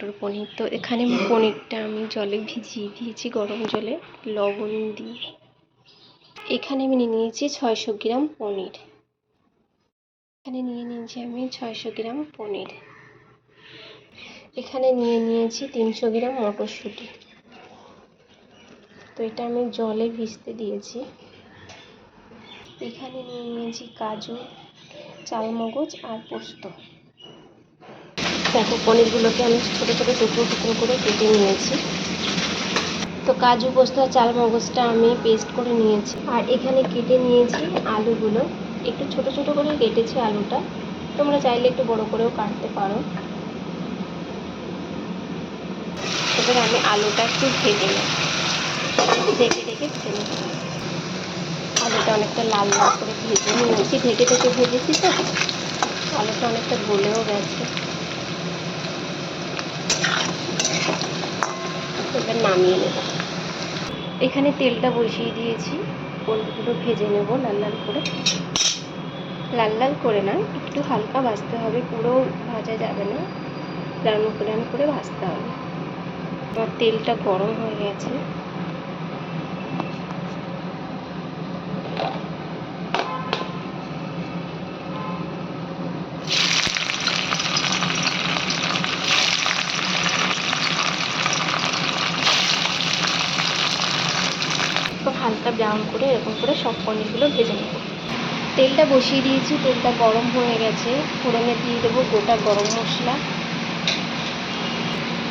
মটর পনির। তো এখানে পনিরটা আমি জলে ভিজিয়ে দিয়েছি গরম জলে, লবণ দিয়ে। এখানে আমি নিয়ে নিয়েছি ছয়শো গ্রাম পনির। এখানে নিয়ে নিয়েছি আমি ছয়শো গ্রাম পনির। এখানে নিয়ে নিয়েছি তিনশো গ্রাম মটরশুঁটি। তো এটা আমি জলে ভিজতে দিয়েছি। এখানে নিয়ে নিয়েছি কাজু, চালমগজ আর পোস্ত। দেখো, পনিরগুলোকে আমি ছোটো ছোটো টুকরো টুকরো করে কেটে নিয়েছি। তো কাজু পোস্ত আর চালমগজটা আমি পেস্ট করে নিয়েছি। আর এখানে কেটে নিয়েছি আলুগুলো। একটু ছোট ছোট করে কেটেছি আলুটা। তোমরা চাইলে একটু বড় করেও কাটতে পারো। এবার আমি আলুটা একটু ভেজে নেব। ঢেকে ঢেকে ভেজে নেব। আলুটা অনেকটা লাল লাল করে ভেজে নিয়েছি। ঢেকে ঢেকে ভেজেছি তো। আলুটা অনেকটা গলেও গেছে। এবার নামিয়ে নেব। এখানে তেলটা বসিয়ে দিয়েছি। পোলগুলো ভেজে নেব লাল লাল করে। লাল লাল করে না, একটু হালকা ভাজতে হবে। পুরো ভাজা যাবে না। লাল ব্রাউন করে ভাজতে হবে। এবার তেলটা গরম হয়ে গেছে তো হালকা ব্রাউন করে এরকম করে সব পনিরগুলো ভেজে নেব। তেলটা বসিয়ে দিয়েছি, তেলটা গরম হয়ে গেছে। ফোড়নে দিয়ে দেবো গোটা গরম মশলা।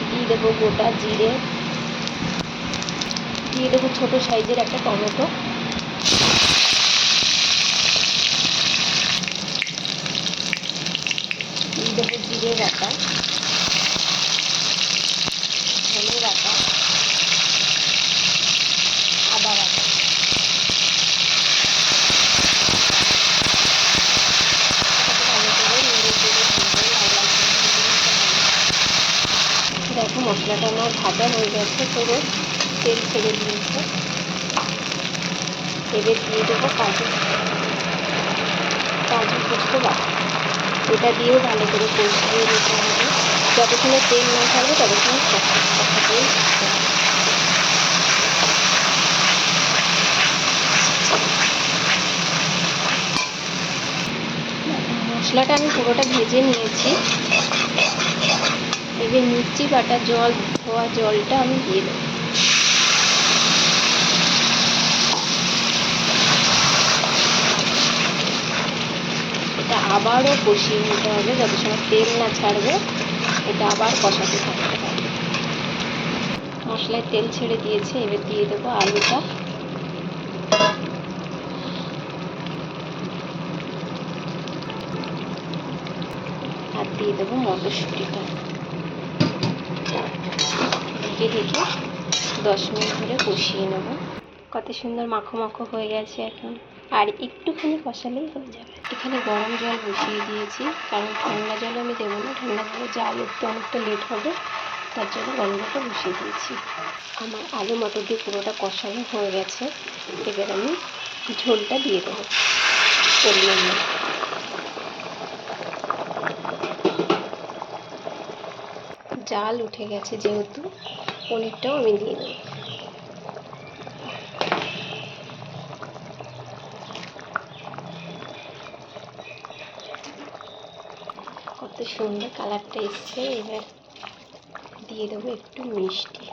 দিয়ে দেবো গোটা জিরে। দিয়ে দেবো ছোটো সাইজের একটা টমেটো। দিয়ে দেবো জিরে বাটা ধনে বাটা আদা বাটা ভালো করে নেড়ে চেড়ে ভেজে লাল লাল করে ভেজে নিতে হবে। দেখো মশলাটা আমার ভাজা হয়ে গেছে পুরো। তেল ছেড়ে দিয়েছে। এবার দিয়ে দেবো কাজু। কাজু পোস্ত এটা দিয়েও ভালো করে কষিয়ে নিতে হবে। যতক্ষণে তেল না ছাড়বে ততক্ষণে মশলাটা আমি পুরোটা ভেজে নিয়েছি। এবার মির্চি বাটা জল, ধোয়া জলটা আমি দিয়ে দেবো। এটা আবারও কষিয়ে নিতে হবে, যত সময় তেল না ছাড়বে। এটা আবার কষাতে থাকতে হবে। মশলায় তেল ছেড়ে দিয়েছে, এবার দিয়ে দেবো আলুটা। আর দিয়ে দেবো মটরশুঁটিটা। ঢেকে ঢেকে দশ মিনিট ধরে কষিয়ে নেব। কত সুন্দর মাখো মাখো হয়ে গেছে এখন। আর একটুখানি কষালেই হয়ে যাবে। এখানে গরম জল বসিয়ে দিয়েছি, কারণ ঠান্ডা জল আমি দেবো না। ঠান্ডা জলে জাল উঠতে অনেকটা লেট হবে, তার জন্য গরম জলটা বসিয়ে দিয়েছি। আমার আলু মটর দিয়ে পুরোটা কষানো হয়ে গেছে। এবার আমি ঝোলটা দিয়ে দেবো। পরিমাণ। জাল উঠে গেছে যেহেতু। পনিরটাও আমি দিয়ে দেবো কত সুন্দর কালারটা এসছে এবার দিয়ে দেবো একটু মিষ্টি।